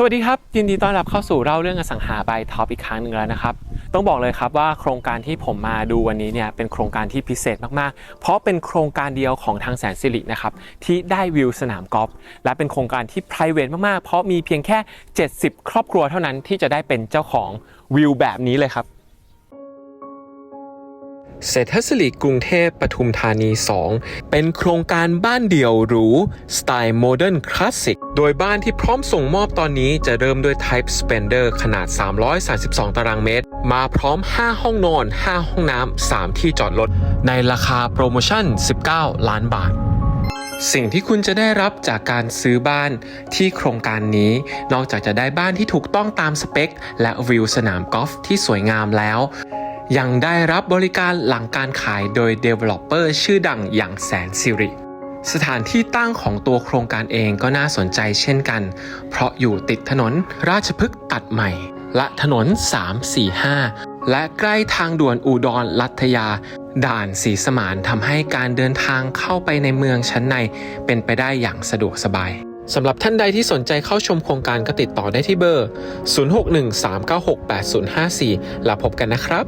สวัสดีครับ ยินดีต้อนรับเข้าสู่เล่าเรื่องอสังหาบายท็อปอีกครั้งหนึ่งแล้วนะครับ ต้องบอกเลยครับว่าโครงการที่ผมมาดูวันนี้เนี่ยเป็นโครงการที่พิเศษมากๆ เพราะเป็นโครงการเดียวของทางแสนสิรินะครับที่ได้วิวสนามกอล์ฟและเป็นโครงการที่ p r i v a t มากๆ เพราะมีเพียงแค่ 70 ครอบครัวเท่านั้นที่จะได้เป็นเจ้าของวิวแบบนี้เลยครับ เศรษฐศิริกรุงเทพปทุมธานี 2 เป็นโครงการบ้านเดี่ยวหรูสไตล์โมเดิร์นคลาสสิก โดยบ้านที่พร้อมส่งมอบตอนนี้จะเริ่มด้วย Type Spender ขนาด 332 ตารางเมตร มาพร้อม 5 ห้องนอน 5 ห้องน้ำ 3 ที่จอดรถ ในราคาโปรโมชั่น 19 ล้านบาทสิ่งที่คุณจะได้รับจากการซื้อบ้านที่โครงการนี้ นอกจากจะได้บ้านที่ถูกต้องตามสเปค และวิวสนามกอล์ฟที่สวยงามแล้ว ยังได้รับบริการหลังการขายโดย Developer ชื่อดังอย่างแสนสิริ สถานที่ตั้งของตัวโครงการเองก็น่าสนใจเช่นกัน เพราะอยู่ติดถนนราชพฤกษ์ตัดใหม่ และถนน 345 และใกล้ทางด่วนอุดรลัทยา ด่านสีสมานทำให้การเดินทางเข้าไปในเมืองชั้นใน เป็นไปได้อย่างสะดวกสบายสำหรับท่านใดที่สนใจเข้าชมโครงการก็ติดต่อได้ที่เบอร์ 0613968054 แล้วพบกันนะครับ